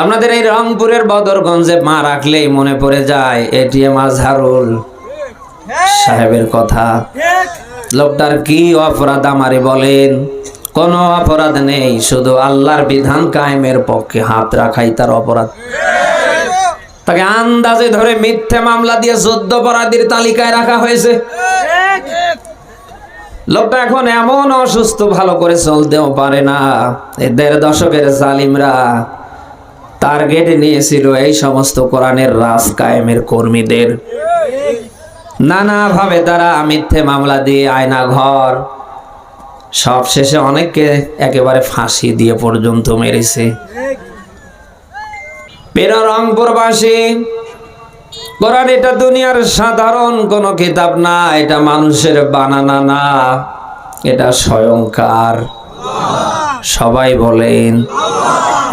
আপনাদের এই রংপুরের বদরগঞ্জে মা রাখলেই মনে পড়ে যায় এটিএম আজহারুল সাহেবের কথা। লোকটার কি অপরাধ আমারে বলেন? কোনো অপরাধ নেই, শুধু আল্লাহর বিধান কায়েমের পক্ষে হাত রাখাই তার অপরাধ। তাকে আন্দাজে ধরে মিথ্যে মামলা দিয়ে চোদ্দ অপরাধীর তালিকায় রাখা হয়েছে। লোকটা এখন এমন অসুস্থ, ভালো করে চলতেও পারে না। এই দেড় দশকের জালিমরা টার্গেট নিয়েছিল এই সমস্ত কোরআনের রাজ কায়েমের কর্মীদের। নানাভাবে তারা মিথ্যে মামলা দিয়ে আয়না ঘর, সব শেষে অনেককে একেবারে ফাঁসি দিয়ে পর্যন্ত মেরেছে। পের রংপুরবাসী কোরআন এটা দুনিয়ার সাধারণ কোনো কিতাব না, এটা মানুষের বানানা না, এটা স্বয়ংকার। সবাই বলেন,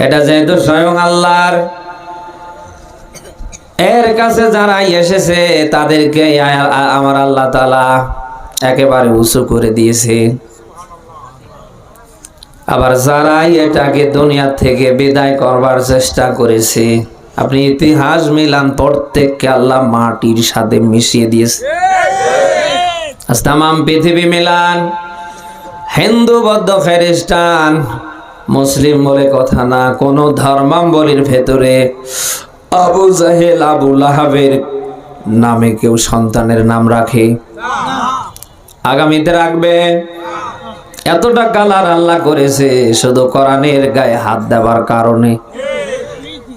এটা যেহেতু স্বয়ং আল্লাহর, এর কাছে যারা এসেছে, তাদেরকে আমার আল্লাহ তালা একেবারে উঁচু করে দিয়েছে। আবার যারাই এটাকে দুনিয়া থেকে বিদায় করবার চেষ্টা করেছে, আপনি ইতিহাস মিলান প্রত্যেককে আল্লাহ মাটির সাথে মিশিয়ে দিয়েছে। আজ তামাম পৃথিবী মিলান হিন্দু বৌদ্ধ খ্রিস্টান, মুসলিম বলে কথা না, কোন ধর্মাম্বলীর ভেতরে আবু জাহেল, আবু লাহাবের নামে কেউ সন্তানের নাম রাখে। আগামীতে রাখবে। এতটা কালার আল্লাহ করেছে, শুধু কোরআনের গায়ে হাত দেওয়ার কারণে।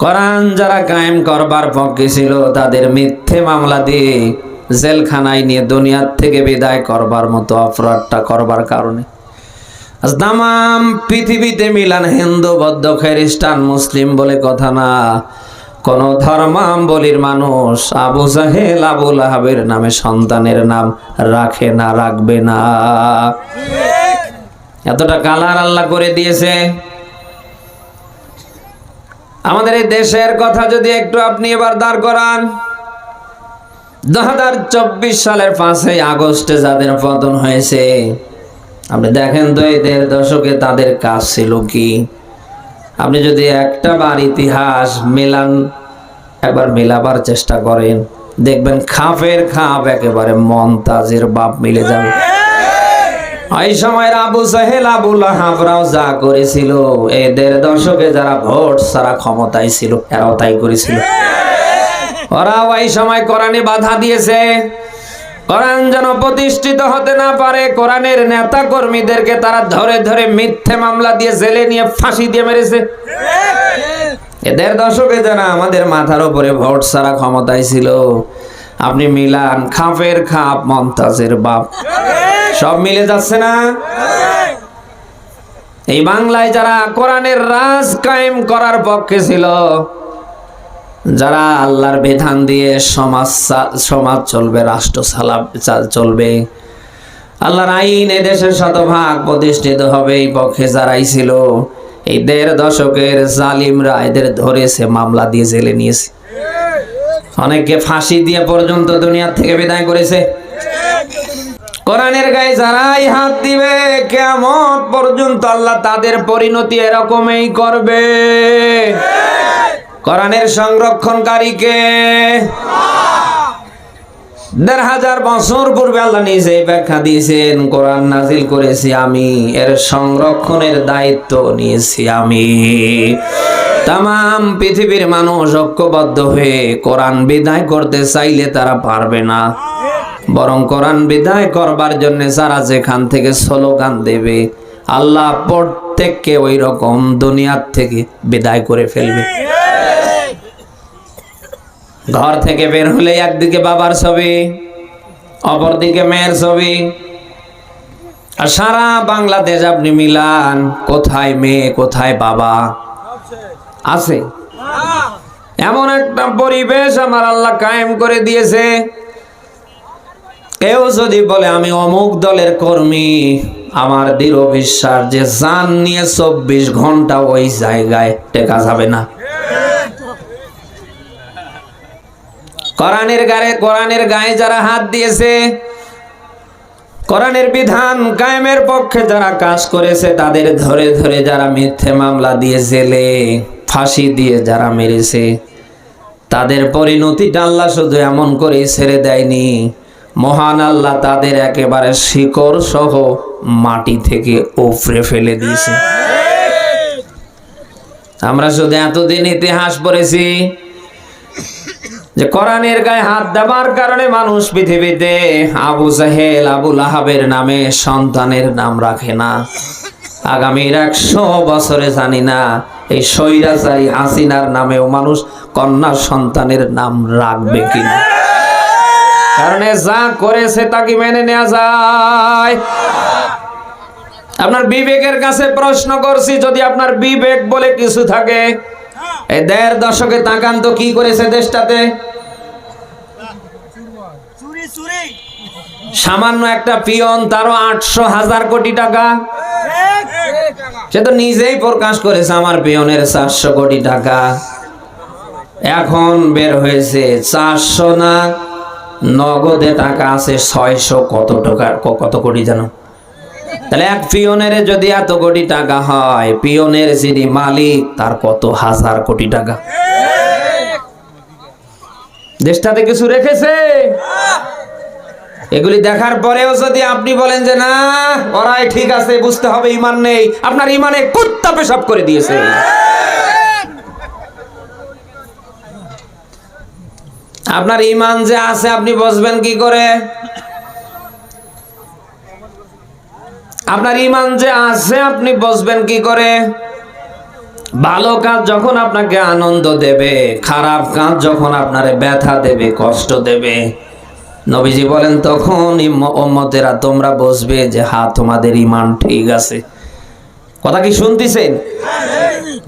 কোরআন যারা কায়েম করবার পক্ষে ছিল, তাদের মিথ্যে মামলা দিয়ে জেলখানায় নিয়ে দুনিয়ার থেকে বিদায় করবার মতো অপরাধটা করবার কারণে। তামাম পৃথিবীতে মিলান হিন্দু, বৌদ্ধ, খ্রিস্টান, মুসলিম বলে কথা না। কোন ধর্মাম্বলীর মানুষ আবু জাহেল আবুল আহাবের নামে সন্তানের নাম রাখে না, রাখবে না। এতটা কালার আল্লাহ করে দিয়েছে। আমাদের এই দেশের কথা যদি একটু আপনি এবার দাঁড় করান। দু হাজার চব্বিশ সালের পাঁচই আগস্টে যাদের পতন হয়েছে আপনি দেখেন তো এই দেড় দশকে তাদের কাজ ছিল কি? আপনি যদি একটা বার ইতিহাস মেলান, একবার মেলাবার চেষ্টা করেন, দেখবেন খাপের খাপ একেবারে মন্তাজের বাপ মিলে যাবে। ওই সময়ের আবু সাহেল, আবু লাহাবরাও যা করেছিল, এদের দশকে যারা ভোট সারা ক্ষমতায় ছিল, এরাও তাই করেছিল। ওরাও ওই সময় কোরআনে বাধা দিয়েছে কোরআন যেন প্রতিষ্ঠিত হতে না পারে, কোরআনের নেতা কর্মীদেরকে তারা ধরে ধরে মিথ্যে মামলা দিয়ে জেলে নিয়ে ফাঁসি দিয়ে মেরেছে। এদের দশকে যারা আমাদের মাথার উপরে ভোট সারা ক্ষমতায় ছিল। আপনি মিলান খাপের খাপ, মমতাজের বাপ। সব মিলে যাচ্ছে না? এই বাংলায় যারা কোরআনের রাজ কায়েম করার পক্ষে ছিল যারা আল্লাহর বিধান দিয়ে সমাজ সমাজ চলবে, রাষ্ট্র চালা- চলবে, আল্লাহর আইন এদেশের শতভাগ প্রতিষ্ঠিত হবে এই পক্ষে যারাই ছিল। এই দেড় দশকের জালিমরা এদের ধরেছে মামলা দিয়ে জেলে নিয়েছে। অনেককে ফাঁসি দিয়ে পর্যন্ত দুনিয়ার থেকে বিদায় করেছে। কোরআনের গায়ে যারাই হাত দিবে কেমন পর্যন্ত আল্লাহ তাদের পরিণতি এরকমই করবে। কোরআনের সংরক্ষণকারীকে দেড় হাজার বছর পূর্বে আল্লাহ নিজে ব্যাখ্যা দিয়েছেন, কোরআন নাজিল করেছি আমি, এর সংরক্ষণের দায়িত্ব নিয়েছি আমি। তাম পৃথিবীর মানুষ ঐক্যবদ্ধ হয়ে কোরআন বিদায় করতে চাইলে তারা পারবে না। বরং কোরআন বিদায় করবার জন্য যারা যেখান থেকে স্লোগান দেবে, আল্লাহ প্রত্যেককে ওই রকম দুনিয়ার থেকে বিদায় করে ফেলবে। ঘর থেকে বের হলে একদিকে বাবার ছবি, অপরদিকে মেয়ের ছবি। আর সারা বাংলাদেশ আপনি মিলান, কোথায় মেয়ে, কোথায় বাবা? আছে। এমন একটা পরিবেশ আমার আল্লাহ কায়েম করে দিয়েছে। কেউ যদি বলে, আমি অমুক দলের কর্মী। আমার দৃঢ় বিশ্বাস যে জান নিয়ে চব্বিশ ঘণ্টা ওই জায়গায় টেকা যাবে না। কোরআনের গায়ে কোরআনের গায়ে যারা হাত দিয়েছে, কোরআনের বিধান কায়েমের পক্ষে যারা কাজ করেছে, তাদের ধরে ধরে যারা মিথ্যে মামলা দিয়ে জেলে, ফাঁসি দিয়ে যারা মেরেছে, তাদের পরিণতিটা আল্লাহ শুধু এমন করে ছেড়ে দেয়নি। মহান আল্লাহ তাদের একেবারে শিকড় সহ মাটি থেকে উপড়ে ফেলে দিয়েছে। আমরা শুধু এতদিন ইতিহাস পড়েছি যে কোরআনের গায়ে হাত দেওয়ার কারণে মানুষ পৃথিবীতে আবু জাহেল, আবু লাহাবের নামে সন্তানের নাম রাখে না। আগামীর একশো বছরে জানি না, এই সৈরাচারী হাসিনার নামেও মানুষ কন্যা সন্তানের নাম রাখবে কিনা। কারণ যা করেছে তা কি মেনে নেওয়া যায়। আপনার বিবেকের কাছে প্রশ্ন করছি, যদি আপনার বিবেক বলে কিছু থাকে এই দেড় দশকে তাকান তো কি করেছে দেশটাতে? সামান্য একটা পিয়ন তারও আটশো হাজার কোটি টাকা। সে তো নিজেই প্রকাশ করেছে আমার পিয়নের চারশো কোটি টাকা। এখন বের হয়েছে চারশো না নগদে টাকা আছে ছয়শো কত টাকা কত কোটি জানো? তাহলে এক পিয়নের যদি এত কোটি টাকা হয়, পিয়নের যিনি মালিক, তার কত হাজার কোটি টাকা? দেশটাতে কিছু রেখেছে? এগুলি দেখার পরেও যদি আপনি বলেন যে, না, ওরাই ঠিক আছে, বুঝতে হবে, ইমান নেই। আপনার ইমানে কুত্তা পেশাব করে দিয়েছে। আপনার ইমান যে আছে, আপনি বসবেন কি করে? আপনার ইমান যে আছে, আপনি বসবেন কি করে? ভালো কাজ যখন আপনাকে আনন্দ দেবে, খারাপ কাজ যখন আপনারে ব্যথা দেবে, কষ্ট দেবে। নবীজি বলেন, তখন ওম্মতেরা তোমরা বসবে যে, হা, তোমাদের ইমান ঠিক আছে। কথা কি শুনতেছেন?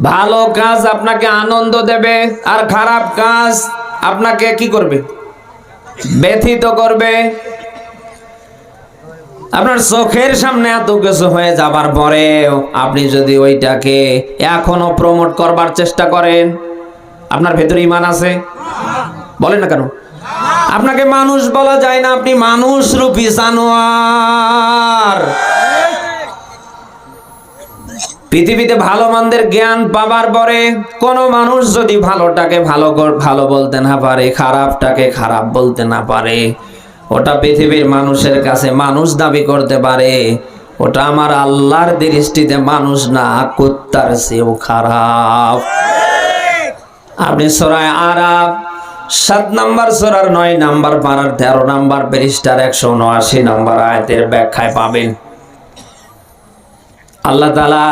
ভালো কাজ আপনাকে আনন্দ দেবে, আর খারাপ কাজ আপনাকে কি করবে? ব্যথিত করবে। আপনার চোখের সামনে এত কিছু হয়ে যাবার পরেও আপনি যদি ওইটাকে এখনও প্রমোট করবার চেষ্টা করেন, আপনার ভেতরে ইমান আছে? বলেন না কেন? আপনাকে মানুষ বলা যায় না, আপনি মানুষ রূপী জানোয়ার। পৃথিবীতে ভালো মন্দের জ্ঞান পাবার পরে কোন মানুষ যদি ভালোটাকে ভালো ভালো বলতে না পারে, খারাপটাকে খারাপ বলতে না পারে ওটা পৃথিবীর মানুষের কাছে মানুষ দাবি করতে পারে। ওটা আমার আল্লাহর দৃষ্টিতে মানুষ না, কুত্তার চেয়েও খারাপ। আপনি সরায় আরাব সাত নাম্বার সরার নয় নাম্বার পাড়ার তেরো নাম্বার ব্যারিস্টার একশো উনআশি নাম্বার আয়তের ব্যাখ্যায় পাবেন। আল্লাহ তালা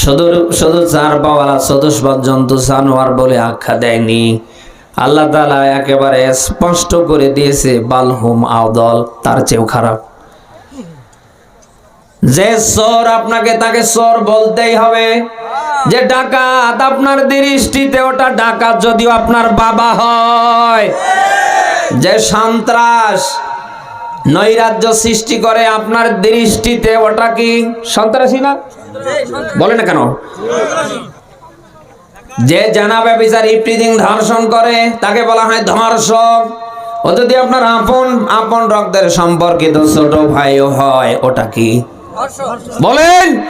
শুধু শুধু চার পাওয়ালা চতুষ্পদ জন্তু জানোয়ার বলে আখ্যা দেয়নি। আল্লাহ তালা একেবারে স্পষ্ট করে দিয়েছে বালহুম আওদল, তার চেয়েও খারাপ। যে চোর আপনাকে তাকে চোর বলতেই হবে। যে ডাকাত আপনার দৃষ্টিতে, ওটা ডাকাত যদিও আপনার বাবা হয়। যে সন্ত্রাস, নৈরাজ্য সৃষ্টি করে আপনার দৃষ্টিতে, ওটা কি সন্ত্রাসী না? বলে না কেন? যে জানাবে বিচার ইফটিজিং ধর্ষণ করে, তাকে বলা হয় ধর্ষক। ও যদি আপনার আপন আপন রক্তের সম্পর্কিত ছোট ভাইও হয়, ওটা কি? বলেন!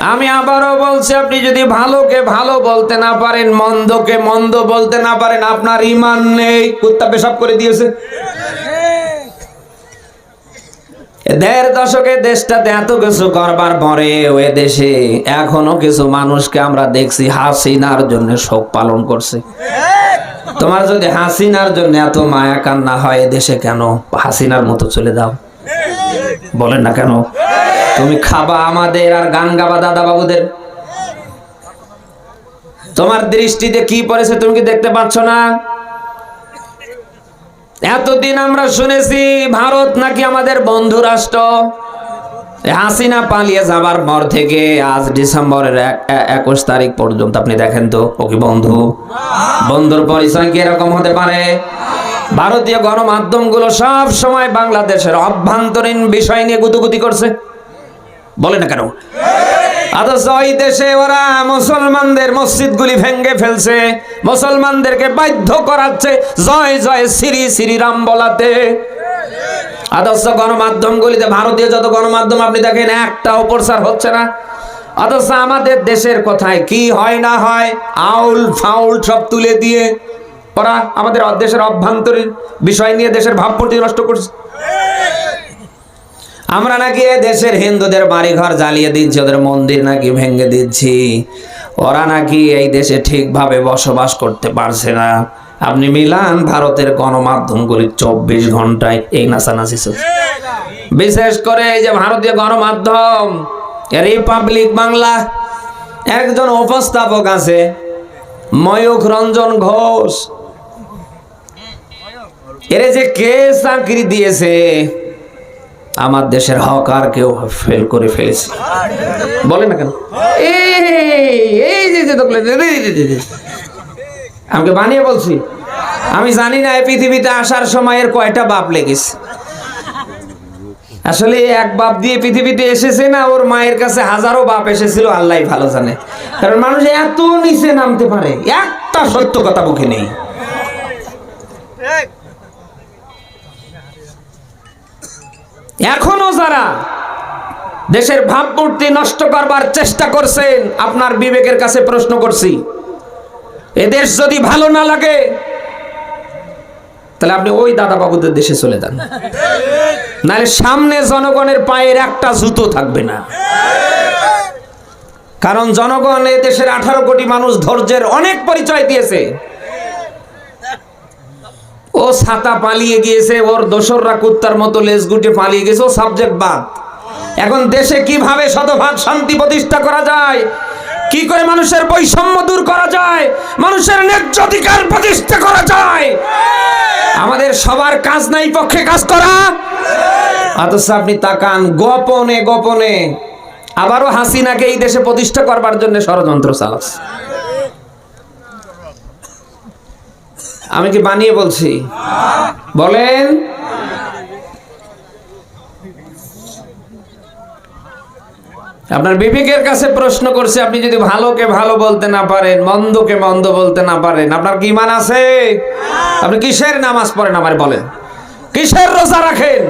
আমি আবারও বলছি, আপনি যদি ভালোকে ভালো বলতে না পারেন, মন্দকে মন্দ বলতে না পারেন, আপনার ইমান নেই। কুত্তা পেশাব করে দিয়েছে। দেড় দশকে দেশটাতে এত কিছু করবার পরে ওই দেশে এখনও কিছু মানুষকে আমরা দেখছি হাসিনার জন্য শোক পালন করছে। তোমার যদি হাসিনার জন্য এত মায়া কান্না হয় দেশে কেন? হাসিনার মতো চলে যাও। বলেন না কেন? তুমি খাবা আমাদের আর গান গাবা দাদা বাবুদের তোমার দৃষ্টিতে কি পড়েছে তুমি কি দেখতে পাচ্ছ না? এতদিন আমরা শুনেছি ভারত নাকি আমাদের বন্ধু রাষ্ট্র। হাসিনা পালিয়ে যাবার পর থেকে আজ ডিসেম্বরের একুশ তারিখ পর্যন্ত, আপনি দেখেন তো, ও কি বন্ধু? বন্ধুর পরিচয় কি এরকম হতে পারে? ভারতীয় গণমাধ্যমগুলো সব সময় বাংলাদেশের অভ্যন্তরীণ বিষয় নিয়ে গুতুগুতি করছে। বলে না কেন? অথচ ওই দেশে ওরা মুসলমানদের মসজিদগুলি ভেঙ্গে ফেলছে। মুসলমানদেরকে বাধ্য করাচ্ছে জয় জয়, শ্রী শ্রীরাম বলাতে। আদর্শ গণমাধ্যমগুলিতে ভারতীয় যত গণমাধ্যম, আপনি দেখেন একটাও প্রচার হচ্ছে না। অথচ আমাদের দেশের কথায় কি হয় না হয়, আউল ফাউল সব তুলে দিয়ে ওরা আমাদের দেশের অভ্যন্তরীণ বিষয় নিয়ে দেশের ভাবমূর্তি নষ্ট করছে। আমরা নাকি দেশের হিন্দুদের বাড়িঘর জ্বালিয়ে দিচ্ছি, ওদের মন্দির নাকি ভেঙে দিচ্ছি। ওরা নাকি এই দেশে ঠিকভাবে বসবাস করতে পারছে না। আপনি মিলান, ভারতের গণমাধ্যমগুলি চব্বিশ ঘন্টায় এই নাচানাচি বিশেষ করে এই যে ভারতীয় গণমাধ্যম, রিপাবলিক বাংলা, একজন উপস্থাপক আছে, ময়ূখ রঞ্জন ঘোষ। এর যে কে চাকরি দিয়েছে আমার দেশের হক আর কেউ ফেল করে ফেলেছে। বলে না কেন? এই যে। আমাকে বানিয়ে বলছি? আমি জানি না, এই পৃথিবীতে আসার সময়ের কয়টা বাপ লেগেছে। আসলে এক বাপ দিয়ে পৃথিবীতে এসেছে না, ওর মায়ের কাছে হাজারো বাপ এসেছিল, আল্লাহ ভালো জানে। কারণ মানুষ এত নিচে নামতে পারে, একটা সত্য কথা বুকে নেই। এখনও যারা দেশের ভাবমূর্তি নষ্ট করবার চেষ্টা করছেন, আপনার বিবেকের কাছে প্রশ্ন করছি এদেশ যদি ভালো না লাগে, তাহলে আপনি ওই দাদা বাবুদের দেশে চলে যান। নাহলে সামনে জনগণের পায়ের একটা জুতো থাকবে না। কারণ জনগণ এ দেশের আঠারো কোটি মানুষ ধৈর্যের অনেক পরিচয় দিয়েছে। ও ছাতা পালিয়ে গিয়েছে, ওর দোসররা কুত্তার মতো লেজ গুটে পালিয়ে গেছে, ও সাবজেক্ট বাদ। এখন দেশে কীভাবে শতভাগ শান্তি প্রতিষ্ঠা করা যায়? কি করে মানুষের বৈষম্য দূর করা যায়? মানুষের ন্যায্য অধিকার প্রতিষ্ঠা করা যায়? আমাদের সবার কাজ নাই, পক্ষে কাজ করা? অথচ আপনি তাকান, গোপনে গোপনে। আবারও হাসিনাকে এই দেশে প্রতিষ্ঠা করবার জন্য ষড়যন্ত্র চালাচ্ছে। আমি কি বানিয়ে বলছি? বলেন। আপনার বিবেকের কাছে প্রশ্ন করছে, আপনি যদি ভালোকে ভালো বলতে না পারেন, মন্দকে মন্দ বলতে না পারেন, আপনার কি মান আছে? আপনি কিসের নামাজ পড়েন আমার বলেন। কিসের রোজা রাখেন?